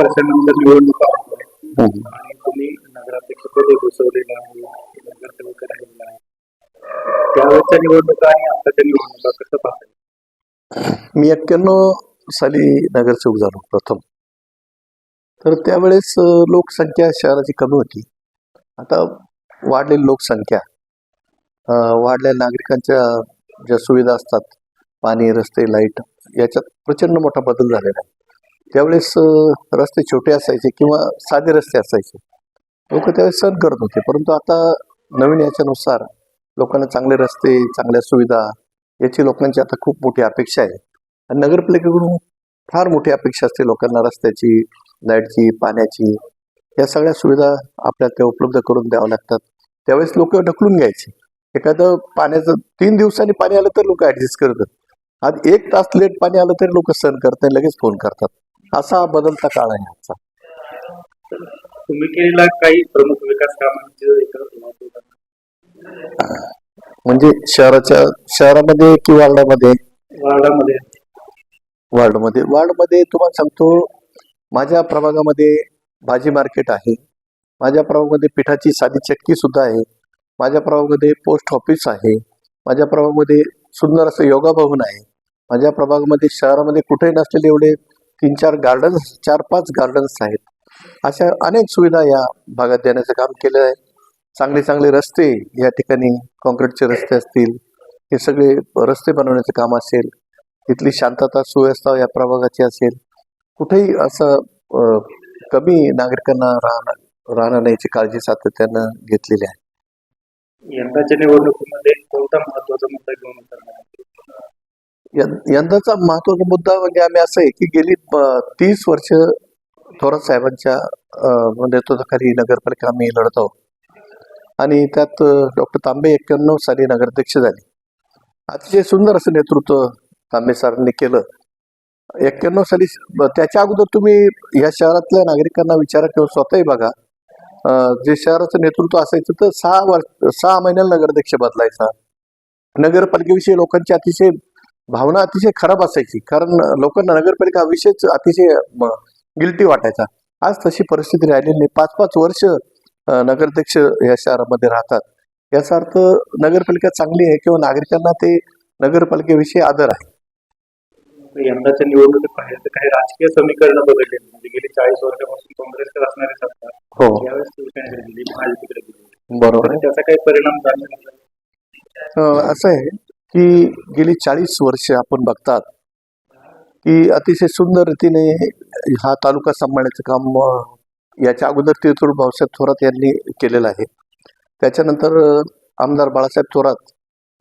वर्षानंतर निवडणुका होतोय. आणि तुम्ही नगराध्यक्ष पद घुसवलेलं आहे नगरसेवक राहिलेला आहे. त्यावेळेच्या निवडणुका आणि आताच्या निवडणुका कसं पाहताय मी एक्क्याण्णव साली नगरसेवक झालो प्रथम. तर त्यावेळेस लोकसंख्या शहराची कमी होती. आता वाढलेली लोकसंख्या अ, वाढलेल्या नागरिकांच्या ज्या सुविधा असतात पाणी रस्ते लाइट याच्यात प्रचंड मोठा बदल झालेला आहे. त्यावेळेस रस्ते छोटे असायचे किंवा साधे रस्ते असायचे. लोक त्यावेळेस सहन करत होते परंतु आता नवीन याच्यानुसार लोकांना चांगले रस्ते चांगल्या सुविधा याची लोकांची आता खूप मोठी अपेक्षा आहे. आणि नगरपालिकेकडून फार मोठी अपेक्षा असते लोकांना रस्त्याची लाईटची पाण्याची. या सगळ्या सुविधा आपल्याला त्या उपलब्ध करून द्याव्या लागतात. त्यावेळेस लोक ढकलून घ्यायचे. एखादं पाण्याचं तीन दिवसांनी पाणी आलं तर लोक ऍडजस्ट करतात. आज एक तास लेट पाणी आलं तरी लोक सहन करत नाही लगेच फोन करतात. असा बदलता काळ आहे आजचा. तुम्ही केलेला काही प्रमुख विकास कामांचे. म्हणजे शहराच्या शहरामध्ये की वार्डामध्ये? वार्डामध्ये. वार्डमध्ये. वार्डमध्ये तुम्हाला सांगतो माझ्या प्रभागामध्ये भाजी मार्केट आहे. माझ्या प्रभागामध्ये पिठाची साधी चक्की सुद्धा आहे. माझ्या प्रभागामध्ये पोस्ट ऑफिस आहे. माझ्या प्रभागामध्ये सुंदर असं योगा भवन आहे. माझ्या प्रभागामध्ये शहरामध्ये कुठेही नसलेले एवढे तीन चार गार्डन्स चार पाच गार्डन्स आहेत. अशा अनेक सुविधा या भागात देण्याचं काम केलं आहे. चांगले चांगले रस्ते या ठिकाणी कॉन्क्रीटचे रस्ते असतील हे सगळे रस्ते बनवण्याचं काम असेल तिथली शांतता सुव्यवस्था या प्रभागाची असेल कुठेही असं कमी नागरिकांना राहणार राहणार नाही याची काळजी सातत्यानं घेतलेली आहे. यंदाच्या निवडणुकीमध्ये कोणता महत्त्वाचा मुद्दा घेऊन यंदाचा महत्त्वाचा मुद्दा म्हणजे आम्ही असं आहे की गेली तीस वर्ष थोरात साहेबांच्या नेतृत्वाखाली नगरपालिका आम्ही लढत आहोत. आणि त्यात डॉक्टर तांबे एक्क्याण्णव साली नगराध्यक्ष झाले. अतिशय सुंदर असं नेतृत्व तांबे सरांनी केलं. एक्क्याण्णव साली त्याच्या अगोदर तुम्ही या शहरातल्या नागरिकांना विचारा किंवा स्वतःही बघा. जे शहराचं नेतृत्व असायचं तर सहा वर्ष सहा महिन्याला नगराध्यक्ष बदलायचा. नगरपालिकेविषयी लोकांची अतिशय भावना अतिशय खराब असायची. कारण लोकांना नगरपालिका विषयच अतिशय गिल्टी वाटायचा. आज तशी परिस्थिती राहिलेली नाही. पाच पाच वर्ष नगराध्यक्ष या शहरामध्ये राहतात. याचा अर्थ नगरपालिका चांगली आहे किंवा नागरिकांना ते नगरपालिकेविषयी आदर आहे. यंदाच्या निवडणुकीत पाहिलं तर काही राजकीय समीकरण बदलले म्हणजे गेली चाळीस वर्षापासून काँग्रेसकडे असणारे सत्ता हो. यावेळेस शिवसेनेकडे दिली महायुतीकडे दिली बरोबर. त्याचा काही परिणाम झाला असं आहे. की गेली चाळीस वर्ष आपण बघतात की अतिशय सुंदर रीतीने हा तालुका सांभाळण्याचं काम याच्या अगोदर तिरुतूर भाऊसाहेब थोरात यांनी केलेलं आहे. त्याच्यानंतर आमदार बाळासाहेब थोरात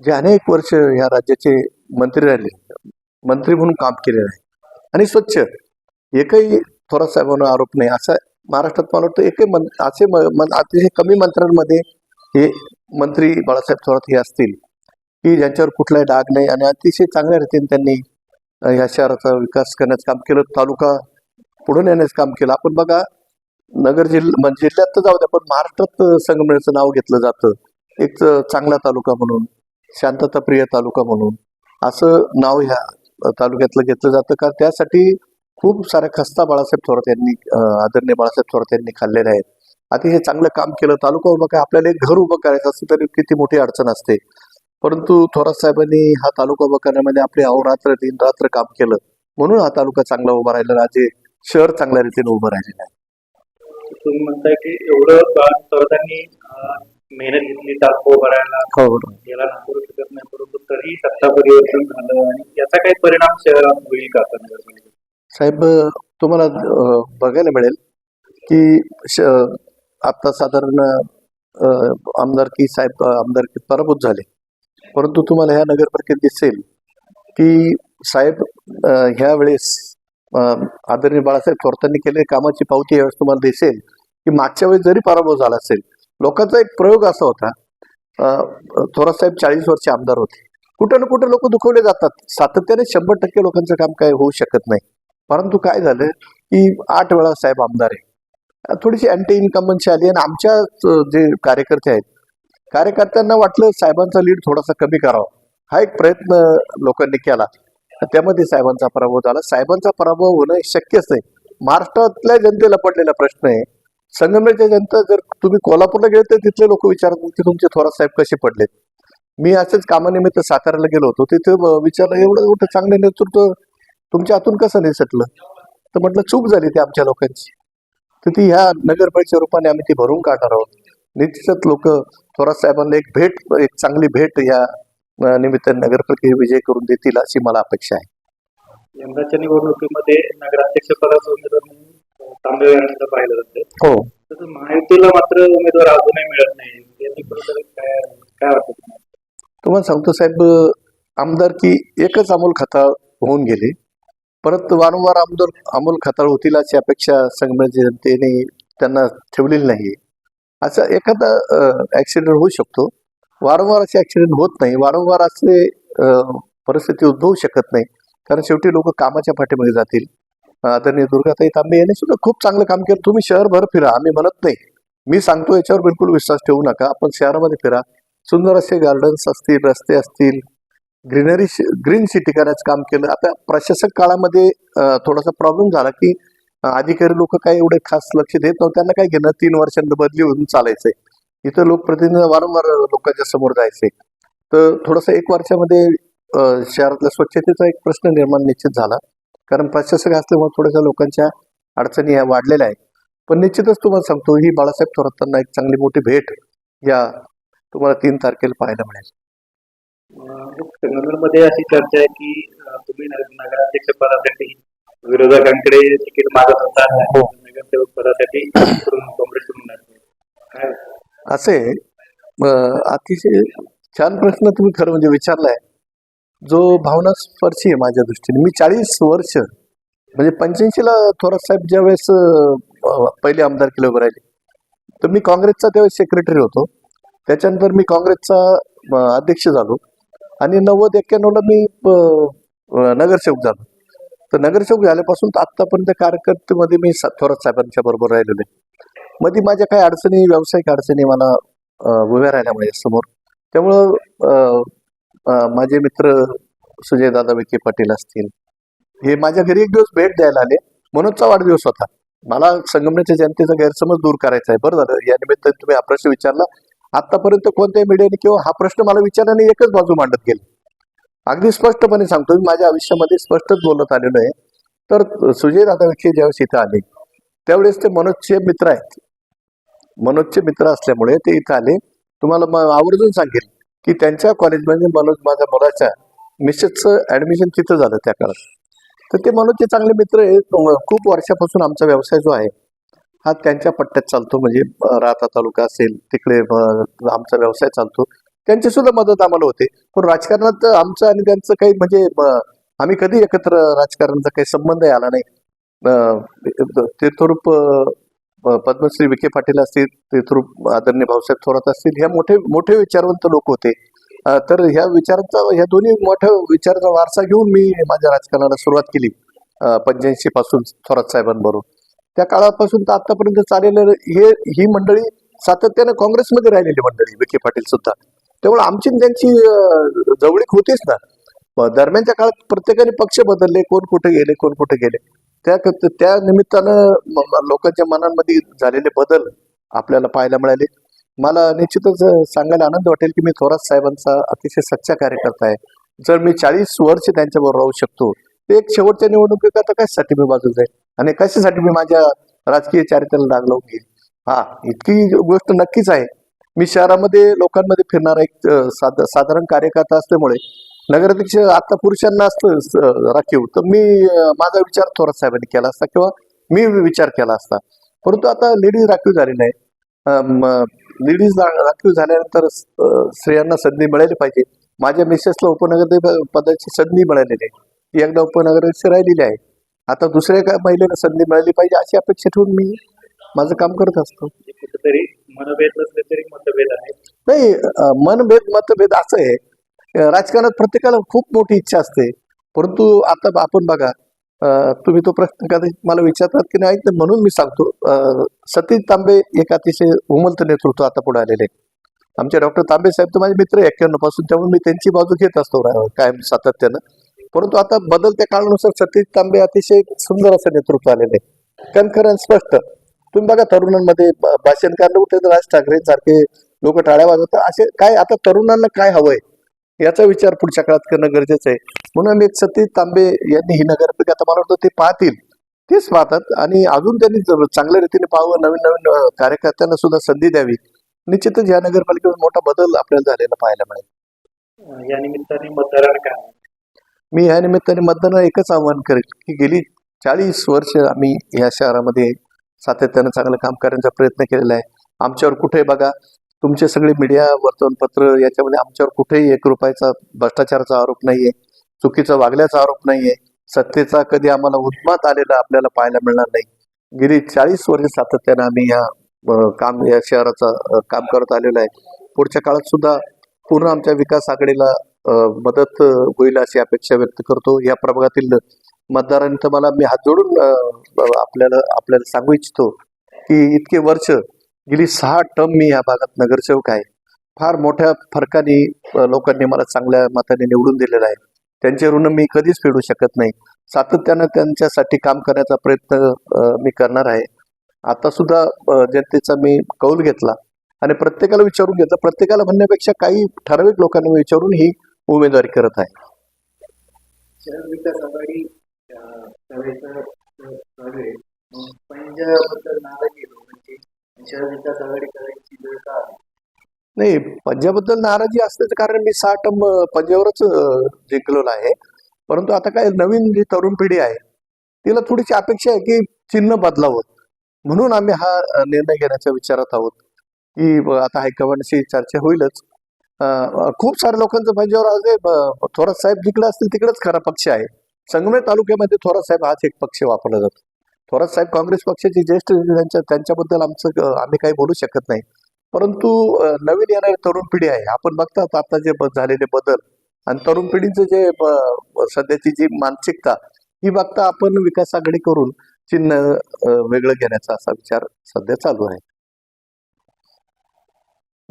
जे अनेक वर्ष या राज्याचे मंत्री राहिले मंत्री म्हणून काम केलेलं आहे. आणि स्वच्छ एकही थोरात साहेबांना आरोप नाही. असा महाराष्ट्रात मला वाटतं एकही मन असे म- मन अतिशय कमी मंत्र्यांमध्ये हे मंत्री बाळासाहेब थोरात हे असतील. की ज्यांच्यावर कुठलाही डाग नाही आणि अतिशय चांगल्या रीतीने त्यांनी या शहराचा विकास करण्याचं काम केलं. तालुका पुढे नेण्याचं काम केलं. आपण बघा नगर जिल्हा म्हणजे जिल्ह्यात तर जाऊ द्या पण महाराष्ट्रात संगमनेरचं नाव घेतलं जातं. एक चांगला तालुका म्हणून शांतताप्रिय तालुका म्हणून. असं नाव ह्या तालुक्यातलं घेतलं जातं. का त्यासाठी खूप साऱ्या खस्ता बाळासाहेब थोरात यांनी आदरणीय बाळासाहेब थोरात यांनी खाल्लेल्या आहेत. अतिशय चांगलं काम केलं. तालुका उभं काय आपल्याला एक घर उभं करायचं असतं तरी किती मोठी अडचण असते. परंतु थोरात साहेबांनी हा तालुका उभा करण्यामध्ये आपले अहोरात्र दिन रात्र काम केलं. म्हणून हा तालुका चांगला उभा राहिलेला आज हे शहर चांगल्या रीतीने उभं राहिलेलं आहे. तुम्ही म्हणताय की एवढं मेहनत घेतली उभारायला हो याला नाकारू शकत नाही परंतु तरी सत्ता परिवर्तन झालं आणि याचा काही परिणाम शहरात होईल का? साहेब तुम्हाला बघायला मिळेल की आता साधारण आमदारकी साहेब आमदारकी पराभूत झाले. परंतु तुम्हाला ह्या नगरपालिकेत दिसेल की साहेब ह्या वेळेस आदरणीय बाळासाहेब थोरतांनी केलेल्या कामाची पावती यावेळेस तुम्हाला दिसेल की मागच्या वेळेस जरी पराभव झाला असेल लोकांचा एक प्रयोग असा होता थोरात साहेब चाळीस वर्ष आमदार होते. कुठं ना कुठं लोक दुखवले जातात. सातत्याने शंभर टक्के लोकांचं काम काय होऊ शकत नाही. परंतु काय झालं की आठ वेळा साहेब आमदार आहे. थोडीशी अँटी इन्कम्बन्सी आली आणि आमच्या जे कार्यकर्ते आहेत कार्यकर्त्यांना वाटलं साहेबांचा लीड थोडासा कमी करावा. हा एक प्रयत्न लोकांनी केला. त्यामध्ये साहेबांचा पराभव झाला. साहेबांचा पराभव होणं शक्यच नाही. महाराष्ट्रातल्या जनतेला पडलेला प्रश्न आहे. संगमनेरच्या जनता जर तुम्ही कोल्हापूरला गेले तर तिथले लोक विचारत की तुमचे थोरात साहेब कसे पडलेत? मी असेच कामानिमित्त साताऱ्याला गेलो होतो. तिथे विचारलं एवढं मोठं चांगलं नेतृत्व तुमच्या हातून कसं निसटलं? तर म्हटलं चूक झाली ती आमच्या लोकांची. तर ती ह्या नगरपालिकेच्या रूपाने आम्ही ती भरून काढणार आहोत. निश्चितच लोक थोरात साहेबांना एक भेट एक चांगली भेट या निमित्ताने नगरपालिका विजय करून देतील अशी मला अपेक्षा आहे. यंदाच्या निवडणुकीमध्ये नगराध्यक्ष पदाचा उमेदवार म्हणून तांबे यांचं पाहिलं जाते हो. तसं महायुतीला मात्र उमेदवार अजूनही मिळत नाही. काय काय वाटतं तुम्हाला? सांगतो साहेब आमदारकी एकच अमोल खताळ होऊन गेले. परत वारंवार आमदार अमोल खताळ होतील अशी अपेक्षा संगमनेर जनतेने त्यांना ठेवलेली नाही असा एखादा ऍक्सिडेंट होऊ शकतो. वारंवार असे ऍक्सिडेंट होत नाही. वारंवार असे परिस्थिती उद्भवू शकत नाही. कारण शेवटी लोक कामाच्या पाठीमागे जातील. आदरणीय दुर्गाताई तांबे यांनी सुद्धा खूप चांगलं काम केलं. तुम्ही शहरभर फिरा. आम्ही म्हणत नाही. मी सांगतो याच्यावर बिलकुल विश्वास ठेवू नका. आपण शहरामध्ये फिरा. सुंदर असे गार्डन्स असतील रस्ते असतील. ग्रीनरी ग्रीन सिटी करायचं काम केलं. आता प्रशासक काळामध्ये थोडासा प्रॉब्लेम झाला की अधिकारी लोक काही एवढे खास लक्ष देत नव्हते. त्यांना काय घेणं? तीन वर्षांना बदली होऊन चालायचंय. इथं लोकप्रतिनिधी वारंवार लोकांच्या समोर जायचे. तर थोडस एक वर्षामध्ये शहरातल्या स्वच्छतेचा एक प्रश्न निर्माण निश्चित झाला. कारण प्रशासक असल्यामुळे थोड्याशा लोकांच्या अडचणी ह्या वाढलेल्या आहेत. पण निश्चितच तुम्हाला सांगतो ही बाळासाहेब थोरातांना एक चांगली मोठी भेट या तुम्हाला तीन तारखेला पाहायला मिळेल. संगमनेरमध्ये अशी चर्चा आहे की तुम्ही नगराध्यक्ष पदासाठी विरोधकांकडे तिकीट मागत होता. हो. नगरसेवक पदासाठी काँग्रेसकडून नाही. काय? असे अतिशय छान प्रश्न तुम्ही खरं म्हणजे विचारलाय. जो भावना स्पर्शी आहे माझ्या दृष्टीने. मी चाळीस वर्ष म्हणजे पंच्याऐंशीला थोरात साहेब ज्यावेळेस अं, पहिले आमदार केले उभे राहिले तर मी काँग्रेसचा त्यावेळेस सेक्रेटरी होतो. त्याच्यानंतर मी काँग्रेसचा अध्यक्ष झालो. आणि नव्वद एक्क्याण्णवला मी नगरसेवक झालो. तर नगरसेवक झाल्यापासून तर आत्तापर्यंत कार्यकर्तेमध्ये मी थोरात साहेबांच्या बरोबर राहिलेलो आहे. मध्ये माझ्या काही अडचणी व्यावसायिक अडचणी मला उभ्या राहिल्या समोर. त्यामुळं माझे मित्र सुजय दादा विखे पाटील असतील हे माझ्या घरी एक दिवस भेट द्यायला आले. मनोजचा वाढदिवस होता. मला संगमनेरच्या जनतेचा गैरसमज दूर करायचा आहे. बरं झालं. या निमित्ताने तुम्ही हा प्रश्न विचारला. आतापर्यंत कोणत्याही मीडियाने किंवा हा प्रश्न मला विचारल्याने एकच बाजू मांडत गेली. अगदी स्पष्टपणे सांगतो. मी माझ्या आयुष्यामध्ये स्पष्टच बोलत आलेलो आहे. तर सुजय दादा विखे ज्यावेळेस इथं आले त्यावेळेस ते मनोजचे मित्र आहेत. मनोजचे मित्र असल्यामुळे ते इथं आले. तुम्हाला आवर्जून सांगेल की त्यांच्या कॉलेजमध्ये मनोज माझ्या मुलाच्या मिसेसचं ऍडमिशन तिथं झालं त्या काळात. तर ते मनोजचे चांगले मित्र आहेत. खूप वर्षापासून आमचा व्यवसाय जो आहे हा त्यांच्या पट्ट्यात चालतो. म्हणजे राहता तालुका असेल तिकडे आमचा व्यवसाय चालतो. त्यांची सुद्धा मदत आम्हाला होते. पण राजकारणात आमचं आणि त्यांचं काही म्हणजे आम्ही कधी एकत्र राजकारणाचा काही संबंध आला नाही. तीर्थरूप पद्मश्री विखे पाटील असतील तीर्थरूप आदरणीय भाऊसाहेब थोरात असतील ह्या मोठे मोठे विचारवंत लोक होते. तर ह्या विचारांचा ह्या दोन्ही मोठ्या विचाराचा वारसा घेऊन मी माझ्या राजकारणाला सुरुवात केली पंच्याऐंशी पासून थोरात साहेबांबरोबर. त्या काळापासून तर आतापर्यंत चाललेलं हे ही मंडळी सातत्यानं काँग्रेसमध्ये राहिलेली मंडळी विखे पाटील सुद्धा. त्यामुळे आमची त्यांची जवळीक होतीच ना. दरम्यानच्या काळात प्रत्येकाने पक्ष बदलले कोण कुठे गेले कोण कुठे गेले. त्या त्या निमित्तानं लोकांच्या मनांमध्ये झालेले बदल आपल्याला पाहायला मिळाले. मला निश्चितच सांगायला आनंद वाटेल की मी थोरात साहेबांचा अतिशय सच्चा कार्यकर्ता आहे. जर मी चाळीस वर्ष त्यांच्याबरोबर राहू शकतो ते एक शेवटच्या निवडणुकीत आता कशासाठी मी बाजू जाईल आणि कशासाठी मी माझ्या राजकीय चारित्र्याला लागलो घेईल हा इतकी गोष्ट नक्कीच आहे. मी शहरामध्ये लोकांमध्ये फिरणारा एक साध- साधारण कार्यकर्ता असल्यामुळे नगराध्यक्ष आता पुरुषांना असतं स- राखीव. तर मी माझा विचार थोरात साहेबांनी केला असता किंवा मी विचार केला असता. परंतु आता लेडीज राखीव झालेली आहे. लेडीज राखीव झाल्यानंतर स्त्रियांना संधी मिळाली पाहिजे. माझ्या मिसेसला उपनगराध्यक्ष पदाची संधी मिळालेली आहे. ती एकदा उपनगराध्यक्ष राहिलेली आहे. आता दुसऱ्या काय महिलेला संधी मिळाली पाहिजे अशी अपेक्षा ठेवून मी माझं काम करत असतो. कुठेतरी मनभेद असले तरी मतभेद आहेत. नाही अं, मनभेद मतभेद असं आहे. अं, राजकारणात प्रत्येकाला खूप मोठी इच्छा असते. परंतु आता आपण बघा अं, तुम्ही तो प्रश्न कदाचित मला विचारतात की नाही तर म्हणून मी सांगतो. अं, सतीश तांबे एक अतिशय उमलतं नेतृत्व आता पुढे आलेले आहे. आमचे डॉक्टर तांबे साहेब तर माझे मित्र एक्क्याण्णवपासून. त्यामुळे मी त्यांची बाजू घेत असतो रा- कायम सातत्यानं. परंतु आता बदलत्या काळानुसार सतीश तांबे अतिशय सुंदर असं नेतृत्व आलेले आहे. कणखर आणि स्पष्ट. तुम्ही बघा तरुणांमध्ये भाषण काढलं होते राज ठाकरे सारखे लोक टाळ्या वाजवतात. असे काय आता तरुणांना काय हवंय? याचा विचार पुढच्या काळात करणं गरजेचं आहे. म्हणून एक सतीश तांबे यांनी ही नगरपालिका आता मला वाटतं ते पाहतील. तेच पाहतात आणि अजून त्यांनी चांगल्या रीतीने पाहावं नवीन नवीन कार्यकर्त्यांना सुद्धा संधी द्यावी. निश्चितच या नगरपालिकेवर मोठा बदल आपल्याला झालेला पाहायला मिळेल. या निमित्ताने मतदारांना काय मी या निमित्ताने मतदारांना एकच आवाहन करेल की गेली चाळीस वर्ष आम्ही या शहरामध्ये सातत्यानं चांगलं काम करण्याचा प्रयत्न केलेला आहे. आमच्यावर कुठे बघा तुमचे सगळे मीडिया वर्तमानपत्र याच्यामध्ये आमच्यावर कुठेही एक रुपयाचा भ्रष्टाचाराचा आरोप नाहीये चुकीचा वागल्याचा आरोप नाहीये सत्तेचा कधी आम्हाला उन्मात आलेला आपल्याला पाहायला मिळणार नाही. गेली चाळीस वर्ष सातत्यानं आम्ही या काम या शहराचा काम करत आलेलो आहे. पुढच्या काळात सुद्धा पूर्ण आमच्या विकास आघाडीला मदत होईल अशी अपेक्षा व्यक्त करतो. या प्रभागातील मतदारांनी तर मला मी हात जोडून आपल्याला आपल्याला सांगू इच्छितो की इतके वर्ष गेली सहा टर्म मी या भागात नगरसेवक आहे. फार मोठ्या फरकाने लोकांनी मला चांगल्या मताने निवडून दिलेलं आहे. त्यांचे ऋण मी कधीच फेडू शकत नाही. सातत्यानं त्यांच्यासाठी काम करण्याचा प्रयत्न मी करणार आहे. आता सुद्धा जनतेचा मी कौल घेतला आणि प्रत्येकाला विचारून घेतला. प्रत्येकाला म्हणण्यापेक्षा काही ठराविक लोकांना विचारून ही उमेदवारी करत आहे. चालू आहे. मग शहर म्हणजे विकास आघाडी करायची वेळ का आली? नाही पंजाबद्दल नाराजी असण्याचं कारण मी सहा टम पंजाबवरच जिंकलेलो आहे. परंतु आता काय नवीन जी तरुण पिढी आहे तिला थोडीशी अपेक्षा आहे की चिन्ह बदलावं. म्हणून आम्ही हा निर्णय घेण्याच्या विचारात आहोत. की आता हायकमांडशी चर्चा होईलच. खूप साऱ्या लोकांचं पंजावर आज थोरात साहेब जिकडे असतील तिकडेच खरा पक्ष आहे. संगमनेर तालुक्यामध्ये थोरात साहेब हाच एक पक्ष वापरला जातो. थोरात साहेब काँग्रेस पक्षाचे ज्येष्ठ त्यांच्या त्यांच्याबद्दल आमचं आम्ही काही बोलू शकत नाही. परंतु नवीन येणारी तरुण पिढी आहे. आपण बघतात आता जे झालेले बदल. आणि तरुण पिढीचं जे सध्याची जी मानसिकता ही बघता आपण विकास आघाडी करून चिन्ह वेगळं घेण्याचा असा विचार सध्या चालू आहे.